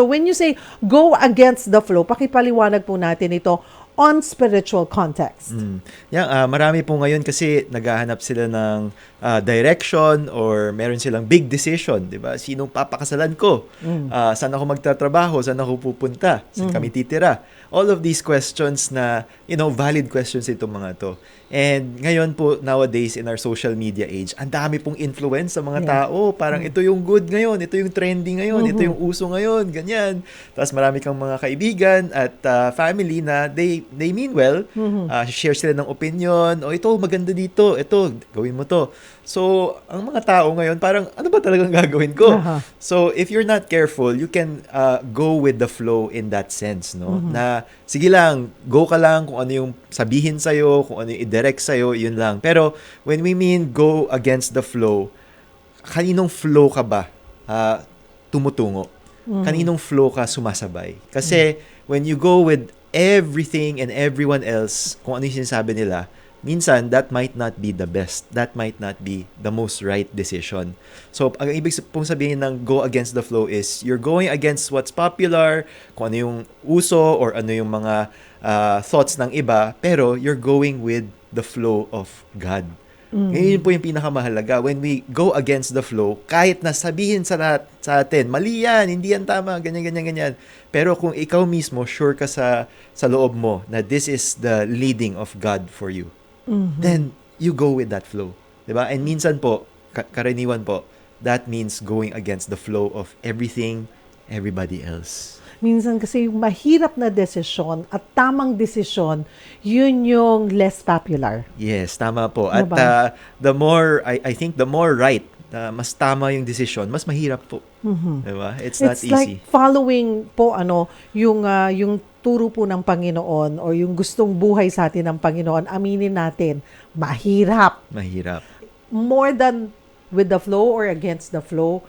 So when you say go against the flow, pakipaliwanag po natin ito on spiritual context. Mm. Yeah, ah, marami po ngayon kasi naghahanap sila ng ah, direction or meron silang big decision, 'di ba? Sinong papakasalan ko? Ah, saan ako magtatrabaho? Saan ako pupunta? Saan kami titira? All of these questions na, you know, valid questions itong mga to. And ngayon po, nowadays, in our social media age, ang dami pong influence sa mga Yeah. tao. Parang ito yung good ngayon, ito yung trendy ngayon, ito yung uso ngayon, ganyan. Tapos marami kang mga kaibigan at ah, family na they they mean well. Ah, share sila ng opinion. O ito, maganda dito. Ito, gawin mo to. So, ang mga tao ngayon, parang ano ba talagang gagawin ko? Aha. So, if you're not careful, you can uh, go with the flow in that sense, no? Na, sige lang, go ka lang kung ano yung sabihin sa'yo, kung ano yung i-direct sa'yo, yun lang. Pero, when we mean go against the flow, kaninong flow ka ba ah, tumutungo? Kaninong flow ka sumasabay? Kasi, when you go with everything and everyone else, kung ano yung sinasabi nila, minsan that might not be the best. That might not be the most right decision. So, ang ibig pong sabihin ng go against the flow is you're going against what's popular, kung ano yung uso or ano yung mga ah, thoughts ng iba, pero you're going with the flow of God. Ngayon yun po yung pinakamahalaga. When we go against the flow, kahit na sabihin sa lahat sa atin, mali yan, hindi yan tama, ganyan, ganyan, ganyan. Pero kung ikaw mismo, sure ka sa, sa loob mo na this is the leading of God for you, then you go with that flow. 'Di ba? And minsan po, ka- karaniwan po, that means going against the flow of everything, everybody else. Minsan kasi yung mahirap na desisyon at tamang desisyon, yun yung less popular. Yes, tama po. At Diba? uh, the more, I, I think the more right, na mas tama yung decision, mas mahirap po. Diba? It's, not It's easy. like following po ano, yung ah, yung turo po ng Panginoon or yung gustong buhay sa atin ng Panginoon, aminin natin, mahirap. mahirap. More than with the flow or against the flow,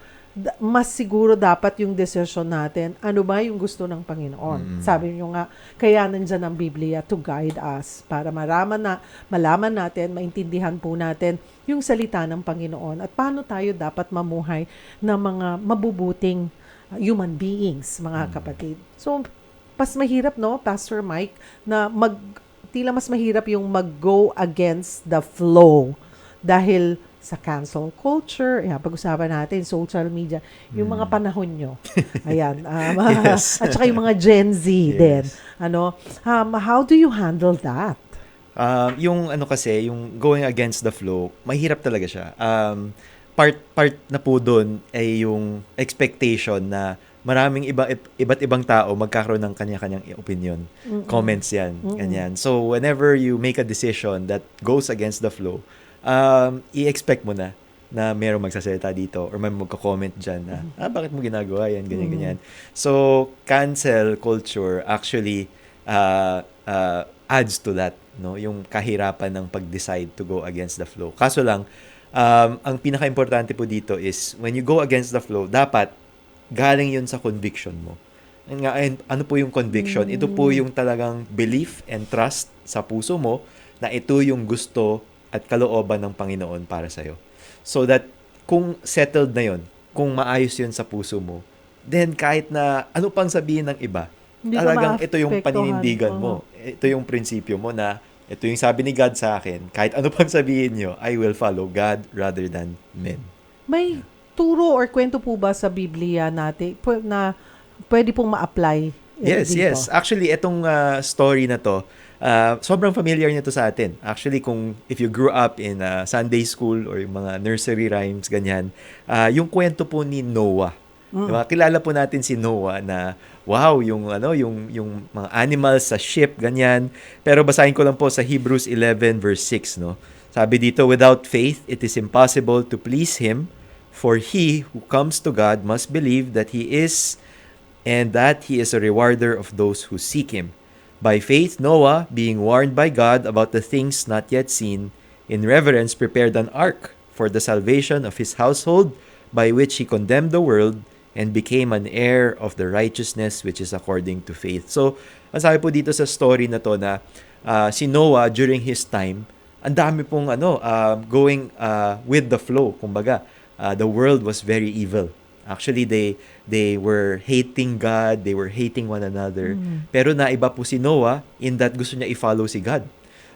mas siguro dapat yung decision natin, ano ba yung gusto ng Panginoon. Sabi niyo nga, kaya nandyan ang Biblia to guide us para maraman na, malaman natin, maintindihan po natin yung salita ng Panginoon at paano tayo dapat mamuhay ng mga mabubuting uh, human beings, mga kapatid. So, mas mahirap, no, Pastor Mike, na mag, tila mas mahirap yung mag-go against the flow dahil sa cancel culture, yeah, pag-usapan natin, social media, yung mga panahon nyo. Ayan. um, Yes. at saka yung mga Gen Z din. Yes. Ano, um, how do you handle that? Um, yung ano kasi, yung going against the flow, mahirap talaga siya. Um, part part na po doon ay yung expectation na maraming iba iba't ibang tao magkakaroon ng kanya-kanyang opinion. Comments 'yan, ganyan. So whenever you make a decision that goes against the flow, um, i-expect mo na na merong magsasalita dito or may magko-comment dyan na, ah, bakit mo ginagawa yan, ganyan, ganyan. So, cancel culture actually uh, uh, adds to that, no? Yung kahirapan ng pag-decide to go against the flow. Kaso lang, um, ang pinaka-importante po dito is when you go against the flow, dapat galing yun sa conviction mo. And ano po yung conviction? Ito po yung talagang belief and trust sa puso mo na ito yung gusto at kalooban ng Panginoon para sa'yo. So that kung settled na yon, kung maayos yun sa puso mo, then kahit na ano pang sabihin ng iba, Hindi talagang ito yung paninindigan mo. Ito yung prinsipyo mo na ito yung sabi ni God sa akin, kahit ano pang sabihin nyo, I will follow God rather than men. May turo or kwento po ba sa Biblia natin na pwede pong ma-apply Yes, dito? yes. Actually, itong uh, story na to, uh, sobrang familiar nito sa atin. Actually, kung if you grew up in uh, Sunday school or yung mga nursery rhymes, ganyan, uh, yung kwento po ni Noah. Diba? Kilala po natin si Noah na wow, yung ano, yung yung mga animals sa ship ganyan. Pero basahin ko lang po sa Hebrews 11 verse 6, no. Sabi dito, without faith it is impossible to please him, for he who comes to God must believe that he is and that he is a rewarder of those who seek him. By faith, Noah, being warned by God about the things not yet seen, in reverence prepared an ark for the salvation of his household, by which he condemned the world and became an heir of the righteousness which is according to faith. So, ang sabi po dito sa story na to na ah, si Noah during his time, ang dami pong ano, ah, going ah, with the flow, kumbaga. Ah, the world was very evil. Actually, they they were hating God, they were hating one another. Mm. Pero naiba po si Noah in that gusto niya i-follow si God.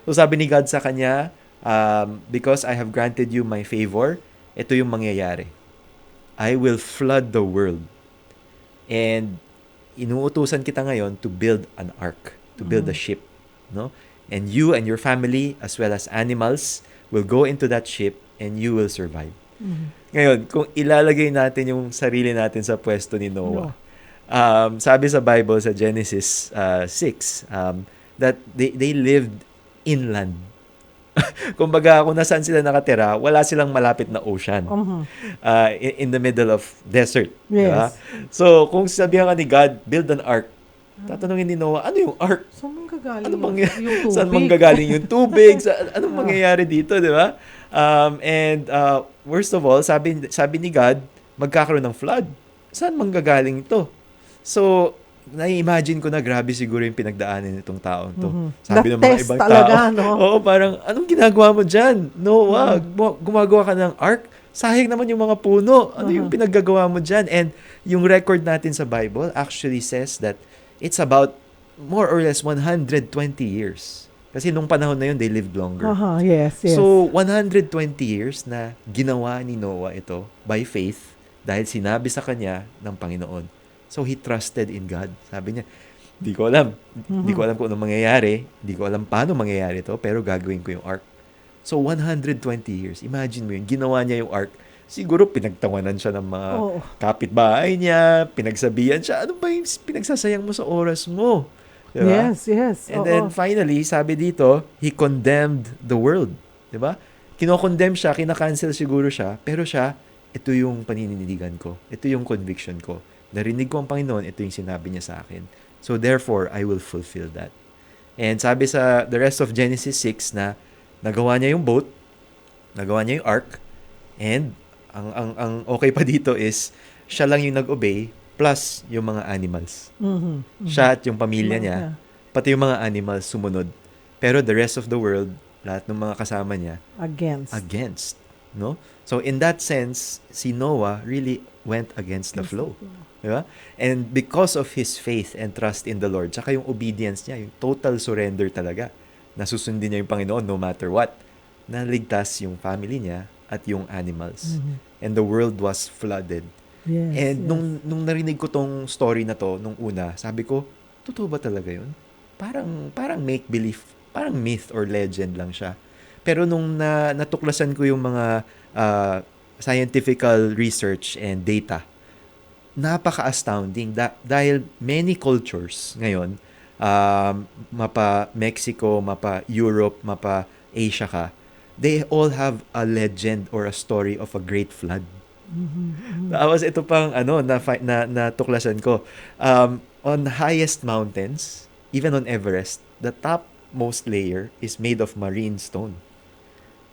So sabi ni God sa kanya, um, because I have granted you my favor, ito yung mangyayari. I will flood the world. And inuutusan kita ngayon to build an ark, to build a ship, no? And you and your family as well as animals will go into that ship and you will survive. Ngayon, kung ilalagay natin yung sarili natin sa pwesto ni Noah, um, sabi sa Bible sa Genesis uh, 6 um, that they, they lived inland. Kumbaga, kung nasaan sila nakatira, wala silang malapit na ocean Mhm. uh, in, in the middle of desert. Yes. So, kung sabihan ka ni God, build an ark, tatanungin ni Noah, ano yung ark? Saan manggagaling Ano bang, yung tubig? saan manggagaling yung tubig? sa, anong mangyayari dito, di ba? Um, and uh, worst of all, sabi, sabi ni God, magkakaroon ng flood. Saan manggagaling ito? So, nai-imagine ko na grabe siguro yung pinagdaanan nitong taong to. Mhm. Sabi ng mga ibang talaga, tao. no? Oo, parang, anong ginagawa mo dyan? Noah, Mhm. gumawa- gumagawa ka ng ark? Sayang naman yung mga puno. Ano yung Mhm. pinaggagawa mo dyan? And yung record natin sa Bible actually says that it's about more or less 120 years. Kasi nung panahon na yun, they lived longer. Aha, yes, yes. So, 120 years na ginawa ni Noah ito by faith dahil sinabi sa kanya ng Panginoon. So, he trusted in God. Sabi niya, di ko alam. Di ko Mhm. alam kung anong mangyayari. Di ko alam paano mangyayari ito, pero gagawin ko yung ark. So, 120 years. Imagine mo yun. Ginawa niya yung ark. Siguro pinagtawanan siya ng mga Oo. kapitbahay niya, pinagsabihan siya, ano ba yung pinagsasayang mo sa oras mo? Diba? Yes, yes. And oo. then finally, sabi dito, he condemned the world. ba? Kino-condemn siya, kina-cancel siguro siya, pero siya, ito yung paninindigan ko. Ito yung conviction ko. Narinig ko ang Panginoon, ito yung sinabi niya sa akin. So therefore, I will fulfill that. And sabi sa the rest of Genesis 6 na nagawa niya yung boat, nagawa niya yung ark, and ang ang ang okay pa dito is siya lang yung nag-obey plus yung mga animals. Mhm, mhm. Siya at yung pamilya niya pati yung mga animals sumunod. Pero the rest of the world, lahat ng mga kasama niya, Against. against. No? So in that sense, si Noah really went against the flow. Di ba? And because of his faith and trust in the Lord, tsaka yung obedience niya, yung total surrender talaga, nasusundin niya yung Panginoon no matter what, naligtas yung family niya at yung animals. Mhm. And the world was flooded. Yes, And yes. nung nung narinig ko tong story na to nung una, sabi ko, totoo ba talaga 'yun? Parang parang make believe, parang myth or legend lang siya. Pero nung na, natuklasan ko yung mga ah, scientifical research and data, napaka-astounding da- dahil many cultures ngayon, um, mapa Mexico, mapa Europe, mapa Asia ka, they all have a legend or a story of a great flood. Mhm, mhm. Tapos ito pang ano na na natuklasan ko. Um, on highest mountains, even on Everest, the topmost layer is made of marine stone.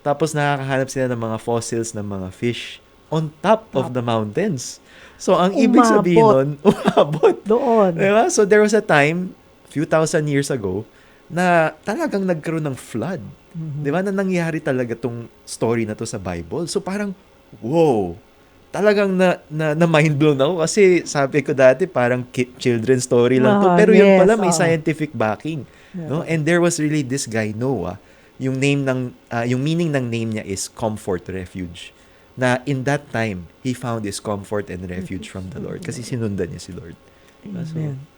Tapos nakakahanap sila ng mga fossils ng mga fish on top of Top. the mountains. So ang ibig sabihin Umabot. nun, umabot. Doon. Diba? So there was a time, few thousand years ago, na talagang nagkaroon ng flood. Mhm. Di ba? Na nangyari talaga tong story na to sa Bible. So parang, wow! Talagang na, na, na mind blown ako kasi sabi ko dati parang children's story lang to. Ah, Pero yun yes, pala may oo. scientific backing. Yeah. No? And there was really this guy, Noah. Yung name ng, ah, yung meaning ng name niya is comfort refuge. Na in that time, he found his comfort and refuge from the Lord. Kasi sinundan niya si Lord. Diba? So, Amen.